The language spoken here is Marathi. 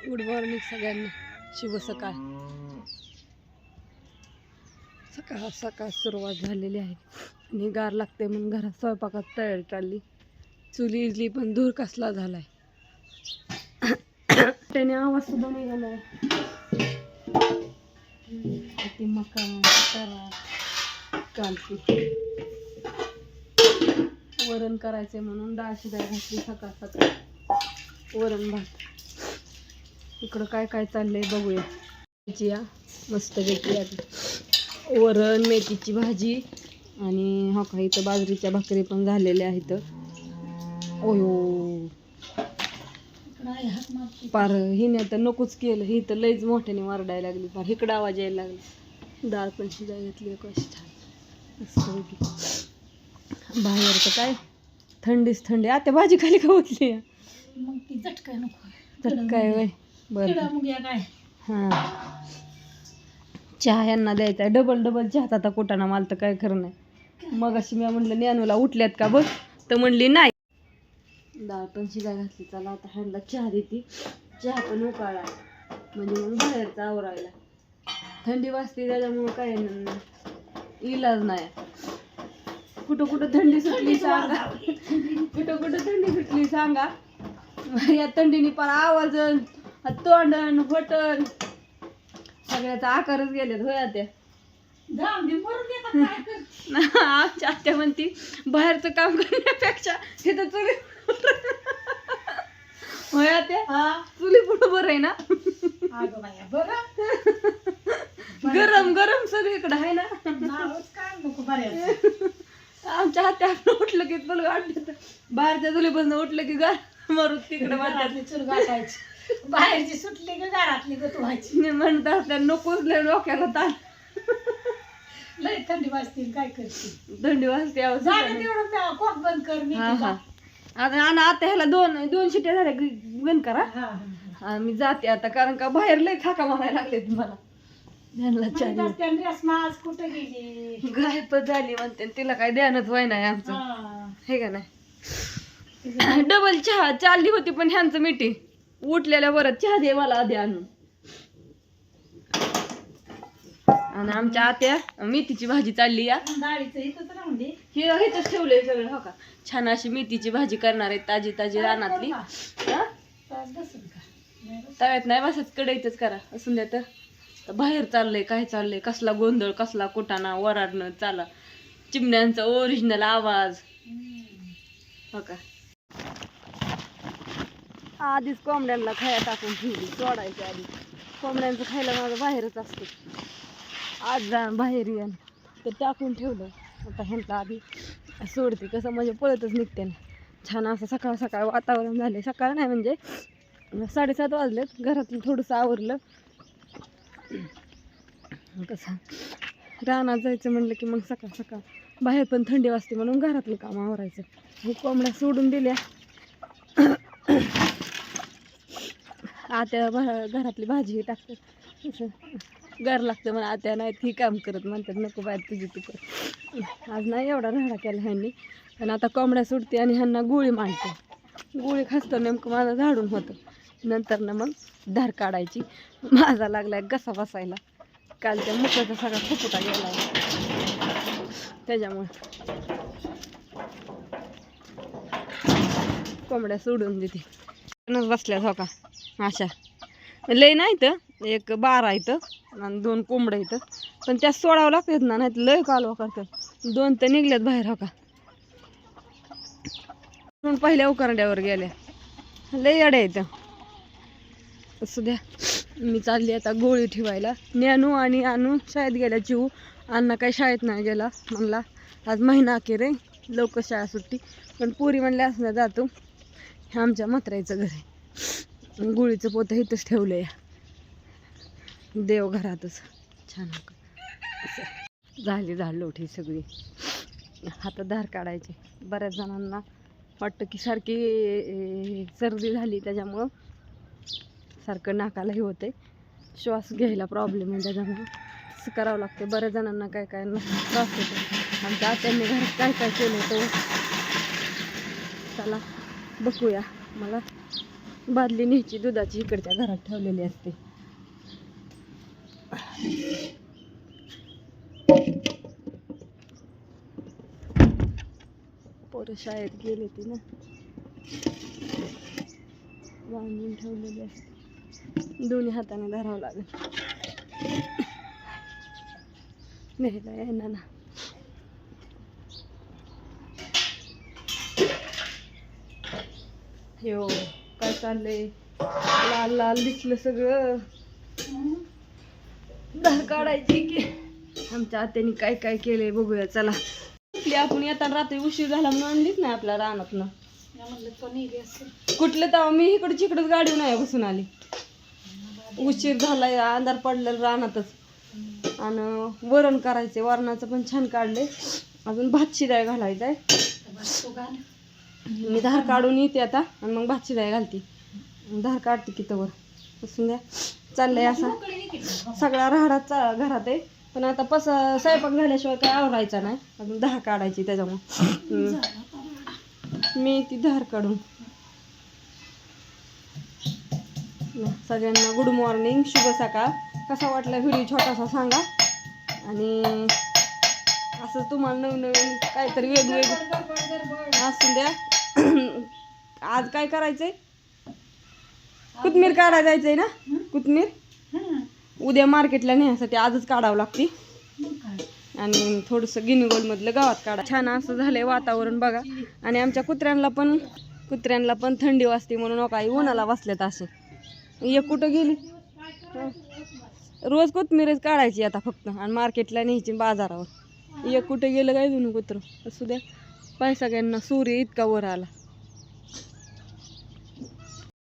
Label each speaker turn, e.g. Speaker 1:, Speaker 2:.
Speaker 1: गुड मॉर्निंग सगळ्यांना. शुभ सकाळ. सकाळ सकाळ सुरुवात झालेली आहे. आणि गार लागते म्हणून घरात स्वयंपाकात तयारी चालली. चुली इजली पण दूर कसला झालाय. त्याने आवाज सुद्धा निघालाय ते मका करा कालची. वरण करायचे म्हणून डाळ शिजाय घातली सकाळ सकाळ. वरण भात. इकडं काय काय चाललंय बघूया. या मस्त पैकी वरण मेथीची भाजी आणि हो का इथं बाजरीच्या भाकरी पण झालेल्या आहेत. ओयो. पार हिने तर नकोच केलं. ही तर लईच मोठ्याने वरडायला लागली. पार इकडं आवाज यायला लागला. डाळ पण शिजाय घेतली कशी छान बाहेर तर काय? थंडीच थंडी. आता भाजी खाली का उठली?
Speaker 2: मग ती नको.
Speaker 1: तर काय वय बरं.
Speaker 2: काय?
Speaker 1: हां. चहा यांना द्यायचा डबल डबल चहा आता कुटाणा मला तर काय खरं नाही. मग अशी मी म्हणलं ज्ञानूला उठल्यात का बघ? तर म्हणली नाही. डाळ पण शिजा घातली. चला आता ह्यांना चहा देते. चहा पण उकाळा. म्हणजे मग बाहेरचा आवरायला. थंडी वाजते त्याच्यामुळं काय इलाज नाही. कुठं कुठं थंडी सुटली सांगा. कुठं कुठं थंडी सुटली सांगा. या थंडीने पण आवाज तोंडण बटन सगळ्याचा आकारच गेलेत होया त्या
Speaker 2: जाऊन दे मरून देतात काय कर.
Speaker 1: आमच्या आत्या म्हणती बाहेरचं काम करण्यापेक्षा तिथं चुली होया त्या
Speaker 2: हा.
Speaker 1: चुली पुढं बरं आहे ना? गरम गरम सगळीकडं आहे ना? आमच्या हात्या उठलं की तुला वाटत बाहेरच्या चुलीपासून उठलं की गार मारू तिकडे
Speaker 2: घरातली चूल बाहेरची सुटली की घरातली गतवायची
Speaker 1: म्हणत असल्या नकोच लय डोक्याला ताण.
Speaker 2: लय थंडी वाजतील काय करतील
Speaker 1: थंडी वाजते अहो,
Speaker 2: झालं. तेवढं कॉक बंद कर मी
Speaker 1: हा हा. आता आणि आता ह्याला दोन दोन शिट्या झाल्या ग- बंद करा.
Speaker 2: हा
Speaker 1: हा, मी जाते आता कारण का बाहेर लय थाका मारायला लागले तुम्हाला ह्यांना चालली
Speaker 2: रेसमास कुठे गेली?
Speaker 1: गायबच झाली म्हणते आणि तिला काय ध्यानच व्हाय नाही आमचं.
Speaker 2: हा.
Speaker 1: हे का नाही? डबल चहा चालली होती पण ह्यांचं मिटिंग उठलेल्या बरं चहा दे मला आधी आणून. आणि आमच्या आत्या मेथीची भाजी चालली या.
Speaker 2: डाळीचं इथंच राहून दे.
Speaker 1: हे हेच ठेवलंय सगळं हो का? छान अशी मेथीची भाजी करणार आहे ताजी ताजी रानातली. हा?
Speaker 2: का? नाही बसेल.
Speaker 1: तव्यात नाही बसत कढईतच करा. असून द्या तर. तर बाहेर चाललंय काय चाललंय? कसला गोंधळ कसला कुटाणा वराडणं चाला. चिमण्यांचा ओरिजिनल आवाज.
Speaker 2: हम्म.
Speaker 1: हो का? आधीच कोंबड्यांना खाया टाकून ठेवली सोडायची आधी. कोंबड्यांचं खायला माझं बाहेरच असतं. आज जा बाहेर या. ते टाकून ठेवलं. आता ह्यांना आधी सोडते. कसं म्हणजे पळतच निघते ना. छान असं सकाळ सकाळ वातावरण झाले सकाळ नाही म्हणजे साडेसात वाजलेत. घरातलं थोडंसं आवरलं. कसं? रानात जायचं म्हणलं की मग सकाळ सकाळ बाहेर पण थंडी वाजते म्हणून घरातलं काम आवरायचं. मग कोंबड्या सोडून दिल्या. आत्या घरातली भाजी टाकतात. असं. गार लागतं म्हणा आत्या नाही ती काम करत म्हणतात नको बाहेर तुझी तू कर. आज नाही एवढा राडा केला ह्यांनी. पण आता कोंबड्या सुटते आणि ह्यांना गोळी मांडते गोळी खासतं नेमकं माझं झाडून होतं. नंतर ना मग धार काढायची. माझा लागला घसा बसायला. कालच्या मुखाचा सगळा फुफुटा गेला. त्याच्यामुळे. कोंबड्या सोडून देते. नच हो का? अशा. लय नाही तर एक बारा इथं आणि दोन कोंबड्या इथं. पण त्या सोडावं लागतात ना नाही लय कालवा करतात. दोन तर निघल्यात बाहेर हो का? पहिल्या उकरड्यावर गेल्या. लय अड्या इथं असू द्या. मी चालली आता गोळी ठेवायला. ज्ञानू आणि आणू शाळेत गेल्या चिऊ. अण्णा काही शाळेत नाही गेला. म्हणला आज महिना अखेर आहे. लवकर शाळा सुट्टी. पण पुरी म्हणल्या असं जातो हे आमच्या मात्रायचं घर आहे. गुळीचं पोतं इथंच ठेवलं या देवघरातच छान असं झाली झाड लोठी सगळी. हातात धार काढायची. बऱ्याच जणांना वाटतं की सारखी सर्दी झाली त्याच्यामुळं सारखं नाकालाही होते. श्वास घ्यायला प्रॉब्लेम आहे त्याच्यामुळं. तसं करावं लागते बऱ्याच जणांना काय काय न- त्रास होतो. आमच्या आत्यांनी घरात काय काय केलं तो चला बघूया. मला बादली न्यायची दुधाची इकडच्या घरात ठेवलेली असते. पोरं शाळेत गेले ती ना. बांधून ठेवलेली असते. दोन्ही हाताने धरावं लागेल. न्यायला येणार ना हो काय चाललंय? लाल लाल दिसलं सगळं. धार काढायची की. आमच्या आत्याने काय काय केलंय बघूया चला. आपली आपण येताना रात्री उशीर झाला म्हणून आणलीच नाही आपल्या रानातनं. कुठलं तेव्हा मी इकडची इकडंच गाडी नाही बसून आली. उशीर झालाय अंधार पडलेला रानातच. आणि वरण करायचे वरणाचं पण छान काढले अजून भात शिराय घालायचा मी धार काढून येते आता आणि मग भात शिराय घालते. धार काढते की तवर. बसून द्या. चाललंय असा सगळा राहडा चा घरात आहे. पण आता पस स्वयंपाक झाल्याशिवाय काय आवरायचा नाही. अजून दहा काढायची त्याच्यामुळं. मी ती धार काढून. सगळ्यांना गुड मॉर्निंग शुभ सकाळ. कसा वाटला व्हिडिओ छोटासा सांगा. आणि असं तुम्हाला नवीन नवीन काहीतरी वेगवेगळं. असू द्या. आज काय करायचंय? कोथमीर काढायला जायचंय ना? कोथमीर उद्या मार्केटला नेण्यासाठी आजच काढावं लागते. आणि थोडंसं गिनीगोलमधलं गावात काढा. छान असं झालंय वातावरण बघा. आणि आमच्या कुत्र्यांना पण कुत्र्यांना पण थंडी वाजते म्हणून हो काही उन्हाला वाचल्यात असे. एक कुठं गेली? रोज कोथमीरच काढायची आता फक्त. आणि मार्केटला न्यायची बाजारावर. एक कुठे गेलं काय जुनं कुत्र? असू द्या. पाय सगळ्यांना सूर्य इतका वर आला.